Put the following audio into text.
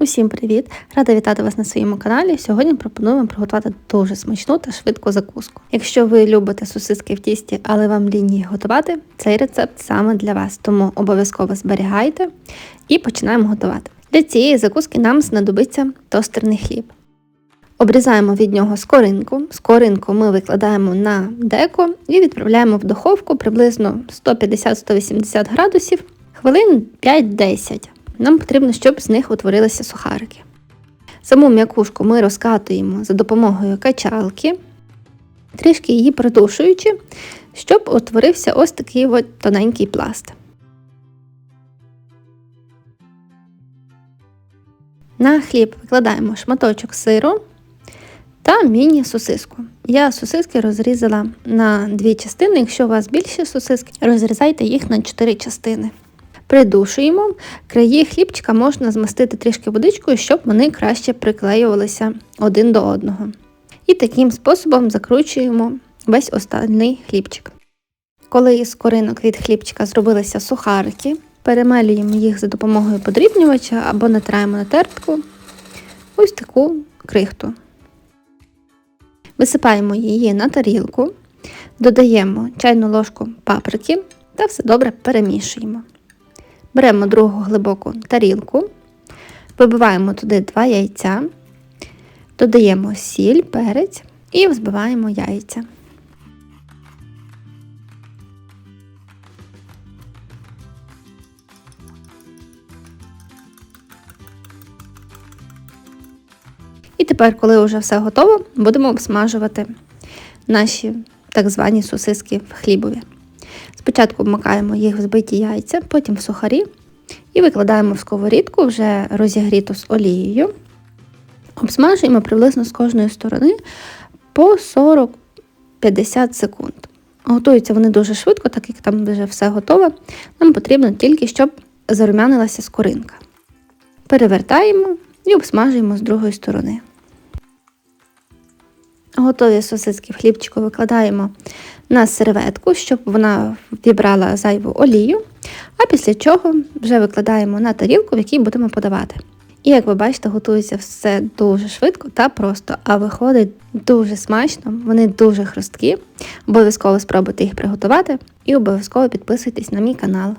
Усім привіт! Рада вітати вас на своєму каналі. Сьогодні пропонуємо приготувати дуже смачну та швидку закуску. Якщо ви любите сосиски в тісті, але вам лінь готувати, цей рецепт саме для вас, тому обов'язково зберігайте і починаємо готувати. Для цієї закуски нам знадобиться тостерний хліб. Обрізаємо від нього скоринку. Скоринку ми викладаємо на деко і відправляємо в духовку приблизно 150-180 градусів хвилин 5-10. Нам потрібно, щоб з них утворилися сухарики. Саму м'якушку ми розкатуємо за допомогою качалки, трішки її придушуючи, щоб утворився ось такий от тоненький пласт. На хліб викладаємо шматочок сиру та міні-сосиску. Я сосиски розрізала на дві частини. Якщо у вас більше сосиски, розрізайте їх на чотири частини. Придушуємо, краї хлібчика можна змастити трішки водичкою, щоб вони краще приклеювалися один до одного. І таким способом закручуємо весь остальний хлібчик. Коли із коринок від хлібчика зробилися сухарики, перемелюємо їх за допомогою подрібнювача або натираємо на тертку ось таку крихту. Висипаємо її на тарілку, додаємо чайну ложку паприки та все добре перемішуємо. Беремо другу глибоку тарілку, вибиваємо туди два яйця, додаємо сіль, перець і взбиваємо яйця. І тепер, коли вже все готово, будемо обсмажувати наші так звані сосиски в хлібові. Спочатку вмикаємо їх в збиті яйця, потім в сухарі і викладаємо в сковорідку вже розігріту з олією. Обсмажуємо приблизно з кожної сторони по 40-50 секунд. Готуються вони дуже швидко, так як там вже все готове. Нам потрібно тільки, щоб зарумянилася скоринка. Перевертаємо і обсмажуємо з другої сторони. Готові сосиски в хлібчику викладаємо на серветку, щоб вона вібрала зайву олію, а після чого вже викладаємо на тарілку, в якій будемо подавати. І як ви бачите, готується все дуже швидко та просто, а виходить дуже смачно, вони дуже хрусткі. Обов'язково спробуйте їх приготувати і обов'язково підписуйтесь на мій канал.